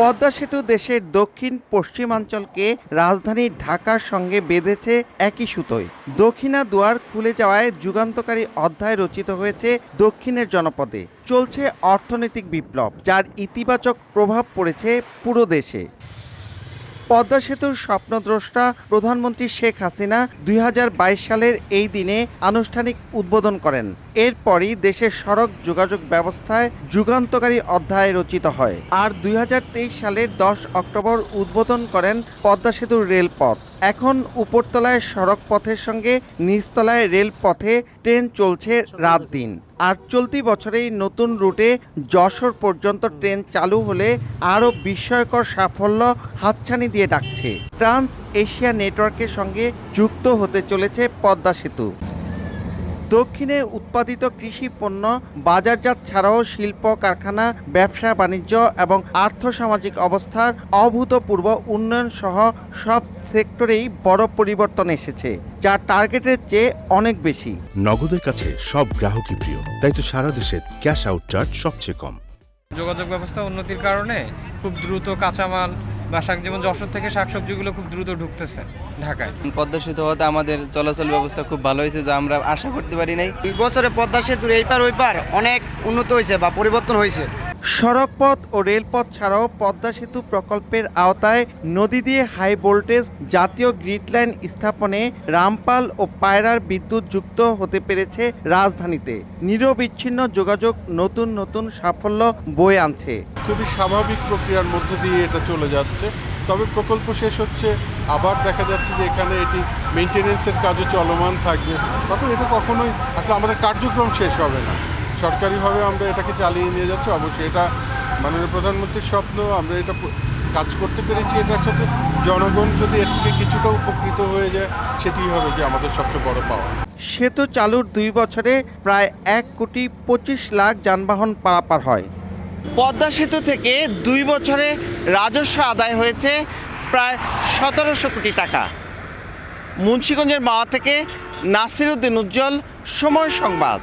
পদ্মা সেতু দেশের দক্ষিণ পশ্চিমাঞ্চলকে রাজধানী ঢাকার সঙ্গে বেঁধেছে একই সুতোয়। দক্ষিণা দুয়ার খুলে যাওয়ায় যুগান্তকারী অধ্যায় রচিত হয়েছে দক্ষিণের জনপদে। চলছে অর্থনৈতিক বিপ্লব, যার ইতিবাচক প্রভাব পড়েছে পুরো দেশে। পদ্মা সেতুর স্বপ্নদ্রষ্টা প্রধানমন্ত্রী শেখ হাসিনা দুই হাজার বাইশ সালের এই দিনে আনুষ্ঠানিক উদ্বোধন করেন। এরপরই দেশের সড়ক যোগাযোগ ব্যবস্থায় যুগান্তকারী অধ্যায় রচিত হয়। আর দুই হাজার তেইশ সালের দশ অক্টোবর উদ্বোধন করেন পদ্মা সেতুর রেলপথ। এখন উপরতলায় সড়ক পথের সঙ্গে নিচতলায় রেলপথে ট্রেন চলছে রাত দিন। আর চলতি বছরেই নতুন রুটে যশোর পর্যন্ত ট্রেন চালু হলে আরও বিস্ময়কর সাফল্য হাতছানি দিয়ে ডাকছে। ট্রান্স এশিয়া নেটওয়ার্কের সঙ্গে যুক্ত হতে চলেছে পদ্মা সেতু। দক্ষিণে উৎপাদিত কৃষি পণ্য বাজারজাত ছাড়াও শিল্প কারখানা ব্যবসা বাণিজ্য এবং আর্থসামাজিক অবস্থার অভূতপূর্ব উন্নয়ন সহ সব সেক্টরেই বড় পরিবর্তন এসেছে যা টার্গেটের চেয়ে অনেক বেশি। নগদের কাছে সব গ্রাহকই প্রিয় তাই তো সারা দেশে ক্যাশ আউট চার্জ সবচেয়ে কম। যোগাযোগ ব্যবস্থা উন্নতির কারণে খুব দ্রুত কাঁচামাল বা শাক যেমন যশোর থেকে শাকসবজিগুলো খুব দ্রুত ঢুকতেছে ঢাকায়। পদ্মা সেতু হতে আমাদের চলাচল ব্যবস্থা খুব ভালো হয়েছে যা আমরা আশা করতে পারি নাই। এই বছরে পদ্মা সেতুর এই পার ওই পার অনেক উন্নত হয়েছে বা পরিবর্তন হয়েছে। সড়কপথ ও রেলপথ ছাড়াও পদ্মা সেতু প্রকল্পের আওতায় নদী দিয়ে হাই ভোল্টেজ জাতীয় গ্রিড লাইন স্থাপনে রামপাল ও পায়রার বিদ্যুৎ যুক্ত হতে পেরেছে রাজধানীতে। নিরবিচ্ছিন্ন যোগাযোগ নতুন নতুন সাফল্য বয়ে আনছে। খুবই স্বাভাবিক প্রক্রিয়ার মধ্য দিয়ে এটা চলে যাচ্ছে। তবে প্রকল্প শেষ হচ্ছে, আবার দেখা যাচ্ছে যে এখানে এটি মেনটেনেন্সের কাজও চলমান থাকবে। তখন এটা কখনোই আসলে আমাদের কার্যক্রম শেষ হবে না। সরকারিভাবে আমরা এটাকে চালিয়ে নিয়ে যাচ্ছি, অবশ্যই এটা মাননীয় প্রধানমন্ত্রীর স্বপ্ন, আমরা এটা কাজ করতে পেরেছি এটার সাথে। জনগণ যদি এর থেকে কিছুটা উপকৃত হয়ে যায়, সেটি হবে যে আমাদের সবচেয়ে বড় পাওয়া। সেতু চালুর দুই বছরে প্রায় এক কোটি পঁচিশ লাখ যানবাহন পারাপার হয়। পদ্মা সেতু থেকে দুই বছরে রাজস্ব আদায় হয়েছে প্রায় সতেরোশো কোটি টাকা। মুন্সীগঞ্জের মাওয়া থেকে নাসিরউদ্দিন উজ্জ্বল, সময় সংবাদ।